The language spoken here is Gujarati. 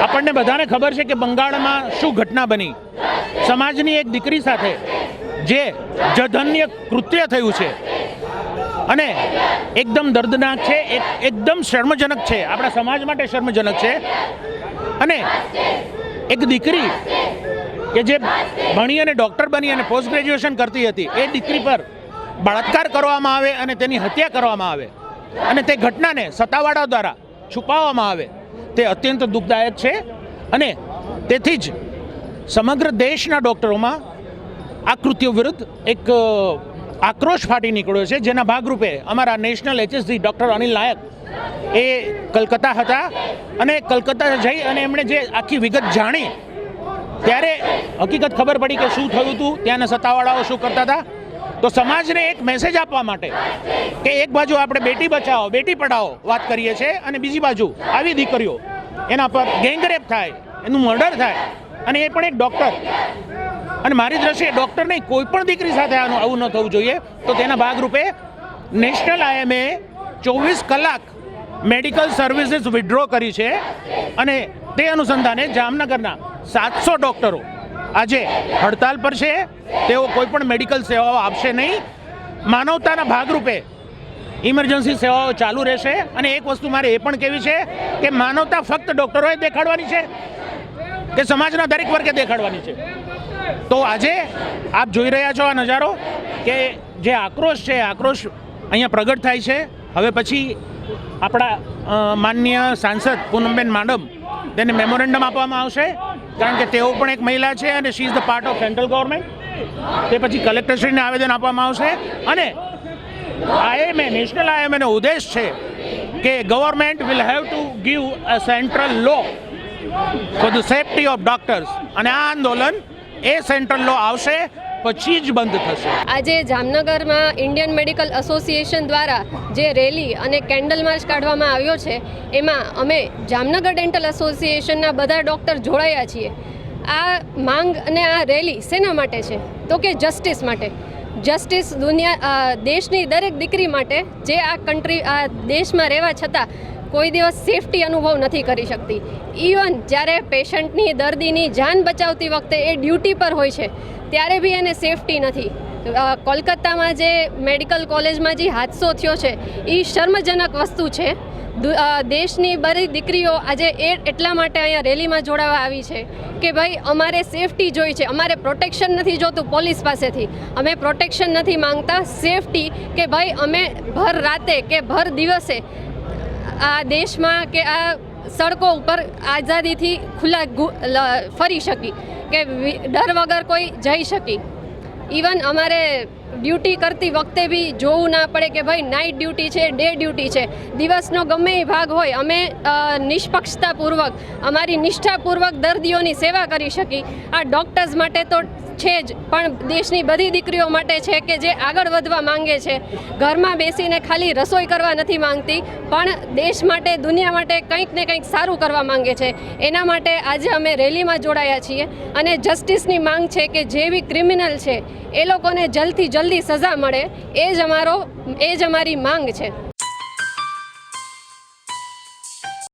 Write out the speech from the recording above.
આપણને બધાને ખબર છે કે બંગાળમાં શું ઘટના બની? સમાજની એક દીકરી સાથે જે જધન્ય કૃત્ય થયું છે અને એકદમ દર્દનાક છે, એક એકદમ શર્મજનક છે. આપણા સમાજ માટે શર્મજનક છે. અને એક દીકરી કે જે ભણી અને ડૉક્ટર બની અને પોસ્ટ ગ્રેજ્યુએશન કરતી હતી, એ દીકરી પર બળાત્કાર કરવામાં આવે અને તેની હત્યા કરવામાં આવે. અને તે ઘટનાને સત્તાવાળાઓ દ્વારા છુપાવવામાં આવે. તે અત્યંત દુઃખદાયક છે અને તેથી જ સમગ્ર દેશના ડૉક્ટરોમાં આ કૃત્યો વિરુદ્ધ એક આક્રોશ ફાટી નીકળ્યો છે, જેના ભાગરૂપે અમારા national HSD doctor Anil Nayak એ કલકત્તા હતા અને કલકત્તા જઈ અને એમણે જે આખી વિગત જાણી ત્યારે હકીકત ખબર પડી કે શું થયું હતું ત્યાંના સત્તાવાળાઓ શું કરતા હતા? તો સમાજને એક મેસેજ આપવા માટે કે એક બાજુ આપણે બેટી બચાવો, બેટી પઢાઓ વાત કરીએ છીએ અને બીજી બાજુ આવી દીકરીઓ, એના પર ગેંગરેપ થાય, એનું મર્ડર થાય અને એ પણ એક ડૉક્ટર અને મારી દ્રષ્ટિએ ડૉક્ટર નહીં, કોઈ પણ દીકરી સાથે આનું, આવું ન થવું જોઈએ. તો તેના ભાગરૂપે નેશનલ આઈએમએ ચોવીસ કલાક મેડિકલ સર્વિસીસ વિડ્રો કરી છે અને તે અનુસંધાને જામનગરના સાતસો ડૉક્ટરો આજે હડતાલ પર છે. તેઓ કોઈ પણ મેડિકલ સેવાઓ આપશે નહીં. માનવતાના ભાગરૂપે ઇમરજન્સી સેવાઓ ચાલુ રહેશે. અને એક વસ્તુ મારે એ પણ કહેવી છે કે માનવતા ફક્ત ડૉક્ટરોએ દેખાડવાની છે કે સમાજના દરેક વર્ગે દેખાડવાની છે. તો આજે આપ જોઈ રહ્યા છો આ નજારો કે જે આક્રોશ છે, આક્રોશ અહીંયા પ્રગટ થાય છે. હવે પછી આપણા માનનીય સાંસદ પૂનમબેન માડમ તેને મેમોરેન્ડમ આપવામાં આવશે, કારણ કે તેઓ પણ એક મહિલા છે અને she is the part of central government તે પછી કલેક્ટરશ્રીને આવેદન આપવામાં આવશે. અને આઈએમએ નેશનલ આઈએમએનો ઉદ્દેશ છે કે government will have to give a central law for the safety of doctors અને આ આંદોલન એ સેન્ટ્રલ લો આવશે પછી જ બંધ થશે. આજે જામનગરમાં ઇન્ડિયન મેડિકલ એસોસિએશન દ્વારા જે રેલી અને કેન્ડલ માર્ચ કાઢવામાં આવ્યો છે, એમાં અમે જામનગર ડેન્ટલ એસોસિએશનના બધા ડૉક્ટર જોડાયા છીએ. આ માંગ અને આ રેલી શેના માટે છે? તો કે જસ્ટિસ માટે. જસ્ટિસ દુનિયા દેશની દરેક દીકરી માટે જે આ કન્ટ્રી, આ દેશમાં રહેવા છતાં કોઈ દિવસ સેફટી અનુભવ નથી કરી શકતી. ઇવન જ્યારે પેશન્ટની દર્દીની જાન બચાવતી વખતે એ ડ્યુટી પર હોય છે ત્યારે બી એને સેફટી નથી. કોલકાતામાં જે મેડિકલ કોલેજમાં જે હાદસો થયો છે, એ શર્મજનક વસ્તુ છે. દેશની બધી દીકરીઓ આજે એ, એટલા માટે અહીંયા રેલીમાં જોડાવા આવી છે કે ભાઈ, અમારે સેફટી જોઈ છે. અમારે પ્રોટેક્શન નથી જોતું પોલીસ પાસેથી. અમે પ્રોટેક્શન નથી માંગતા. સેફટી કે ભાઈ, અમે ભર રાતે કે ભર દિવસે આ દેશમાં કે આ સડકો ઉપર આઝાદીથી ખુલ્લા ફરી શકી. કે ડર વગર કોઈ જઈ શકી. ઇવન અમારે ડ્યુટી કરતી વખતે બી જોવું ના પડે કે ભાઈ નાઇટ ડ્યુટી છે ડે ડ્યુટી છે. દિવસનો ગમે એ ભાગ હોય, અમે નિષ્પક્ષતાપૂર્વક, અમારી નિષ્ઠાપૂર્વક દર્દીઓની સેવા કરી શકી. આ ડૉક્ટર્સ માટે તો છે જ, પણ દેશની બધી દીકરીઓ માટે છે કે જે આગળ વધવા માંગે છે. ઘરમાં બેસીને ખાલી રસોઈ કરવા નથી માંગતી, પણ દેશ માટે, દુનિયા માટે કંઈક ને કંઈક સારું કરવા માંગે છે. એના માટે આજે અમે રેલીમાં જોડાયા છીએ. અને જસ્ટિસની માંગ છે કે જે બી ક્રિમિનલ છે, એ લોકોને જલ્દથી જલ્દી સજા મળે એ જ અમારો એ જ અમારી માંગ છે.